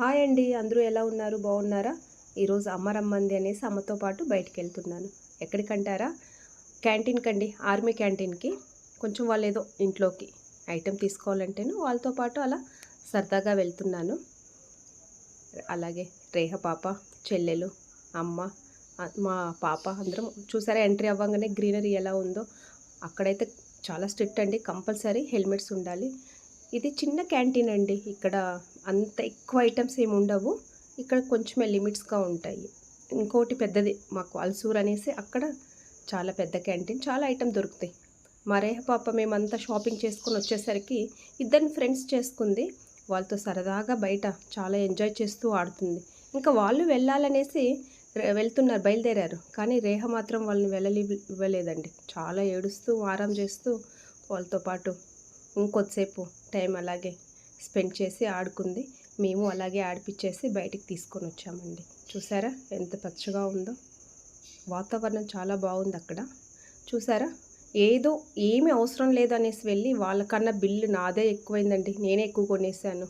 Hi అండి అందరూ ఎలా ఉన్నారు? బాగున్నారా? ఈరోజు అమ్మరమ్మంది అనేసి అమ్మతో పాటు బయటికి వెళ్తున్నాను ఎక్కడికంటారా? క్యాంటీన్కి అండి ఆర్మీ క్యాంటీన్కి. కొంచెం వాళ్ళు ఏదో ఇంట్లోకి ఐటెం తీసుకోవాలంటేను వాళ్ళతో పాటు అలా సరదాగా వెళ్తున్నాను. అలాగే రేహ పాప చెల్లెలు అమ్మ మా పాప అందరం చూసారా ఎంట్రీ అవ్వగానే గ్రీనరీ ఎలా ఉందో? అక్కడైతే చాలా స్ట్రిక్ట్ అండి కంపల్సరీ హెల్మెట్స్ ఉండాలి. ఇది చిన్న క్యాంటీన్ అండి. ఇక్కడ అంత ఎక్కువ ఐటమ్స్ ఏమి ఉండవు. ఇక్కడ కొంచెమే లిమిట్స్గా ఉంటాయి. ఇంకోటి పెద్దది మాకు అల్సూర్ అనేసి అక్కడ చాలా పెద్ద క్యాంటీన్ చాలా ఐటమ్ దొరుకుతాయి. మా రేహ పాప మేమంతా షాపింగ్ చేసుకొని వచ్చేసరికి ఇద్దరిని ఫ్రెండ్స్ చేసుకుంది. వాళ్ళతో సరదాగా బయట చాలా ఎంజాయ్ చేస్తూ ఆడుతుంది. ఇంకా వాళ్ళు వెళ్ళాలనేసి వెళ్తున్నారు బయలుదేరారు. కానీ రేహ మాత్రం వాళ్ళని వెళ్ళలి ఇవ్వలేదండి. చాలా ఏడుస్తూ ఆరాం చేస్తూ వాళ్ళతో పాటు ఇంకొద్దిసేపు టైం అలాగే స్పెండ్ చేసి ఆడుకుంది. మేము అలాగే ఆడిపించేసి బయటికి తీసుకొని వచ్చామండి. చూసారా ఎంత పచ్చగా ఉందో. వాతావరణం చాలా బాగుంది అక్కడ. చూసారా? ఏదో ఏమీ అవసరం లేదనేసి వెళ్ళి వాళ్ళకన్నా బిల్లు నాదే ఎక్కువైందండి. నేనే ఎక్కువ కొనేసాను.